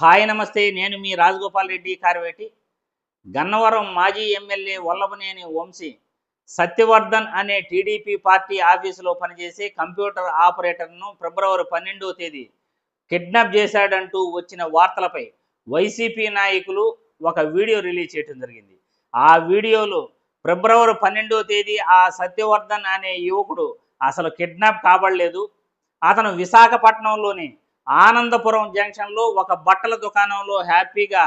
Hi నమస్తే నేను మీ రాజగోపాల్ రెడ్డి కారవేటి. గన్నవరం మాజీ ఎమ్మెల్యే వల్లభనేని వంశీ సత్యవర్ధన్ అనే టీడీపీ పార్టీ ఆఫీసులో పనిచేసే కంప్యూటర్ ఆపరేటర్ను ఫిబ్రవరి పన్నెండవ తేదీ కిడ్నాప్ చేశాడంటూ వచ్చిన వార్తలపై వైసీపీ నాయకులు ఒక వీడియో రిలీజ్ చేయడం జరిగింది. ఆ వీడియోలో ఫిబ్రవరి పన్నెండవ తేదీ ఆ సత్యవర్ధన్ అనే యువకుడు అసలు కిడ్నాప్ కాబడలేదు. అతను విశాఖపట్నంలోని ఆనందపురం జంక్షన్లో ఒక బట్టల దుకాణంలో హ్యాపీగా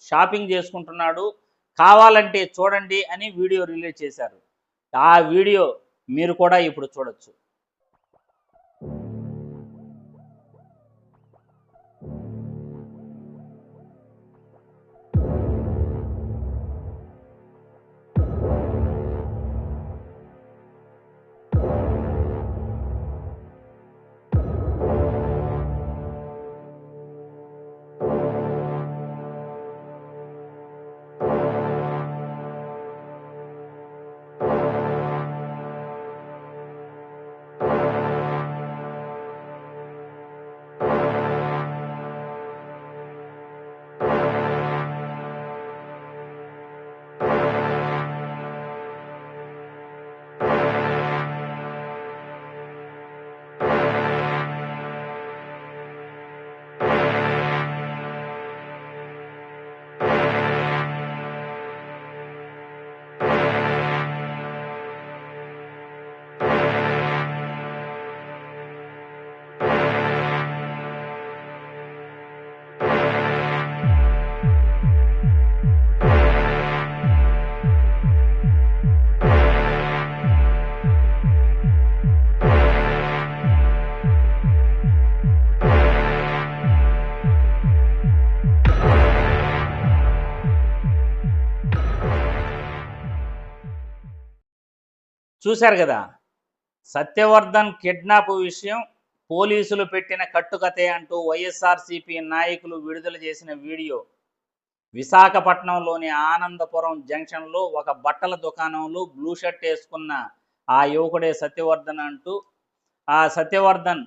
షాపింగ్ చేసుకుంటున్నాడు. కావాలంటే చూడండి అని వీడియో రిలీజ్ చేశారు. ఆ వీడియో మీరు కూడా ఇప్పుడు చూడొచ్చు. చూశారు కదా? సత్యవర్ధన్ కిడ్నాప్ విషయం పోలీసులు పెట్టిన కట్టుకతే అంటూ వైఎస్ఆర్సీపీ నాయకులు విడుదల చేసిన వీడియో. విశాఖపట్నంలోని ఆనందపురం జంక్షన్లో ఒక బట్టల దుకాణంలో బ్లూ షర్ట్ వేసుకున్న ఆ యువకుడే సత్యవర్ధన్ అంటూ ఆ సత్యవర్ధన్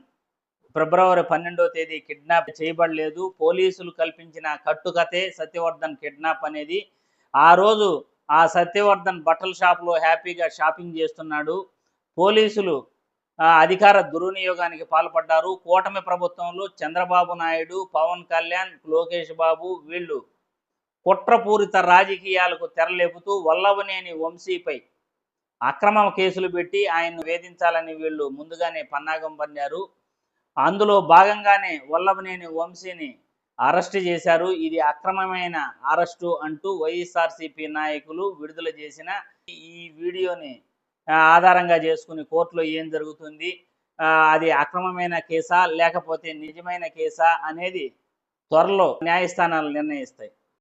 ఫిబ్రవరి పన్నెండో తేదీ కిడ్నాప్ చేయబడలేదు. పోలీసులు కల్పించిన కట్టుకథే సత్యవర్ధన్ కిడ్నాప్ అనేది. ఆ రోజు ఆ సత్యవర్ధన్ బట్టల షాప్లో హ్యాపీగా షాపింగ్ చేస్తున్నాడు. పోలీసులు అధికార దుర్వినియోగానికి పాల్పడ్డారు. కూటమి ప్రభుత్వంలో చంద్రబాబు నాయుడు పవన్ కళ్యాణ్ లోకేష్ బాబు వీళ్ళు కుట్రపూరిత రాజకీయాలకు తెరలేపుతూ వల్లవనేని వంశీపై అక్రమ కేసులు పెట్టి ఆయన్ను వేధించాలని వీళ్ళు ముందుగానే పన్నాగం పన్నారు అందులో భాగంగానే వల్లభనేని వంశీని అరెస్ట్ చేశారు. ఇది అక్రమమైన అరెస్టు అంటూ వైఎస్ఆర్సీపీ నాయకులు విడుదల చేసిన ఈ వీడియోని ఆధారంగా చేసుకుని కోర్టులో ఏం జరుగుతుంది? అది అక్రమమైన కేసా? లేకపోతే నిజమైన కేసా? అనేది త్వరలో న్యాయస్థానాలు నిర్ణయిస్తాయి.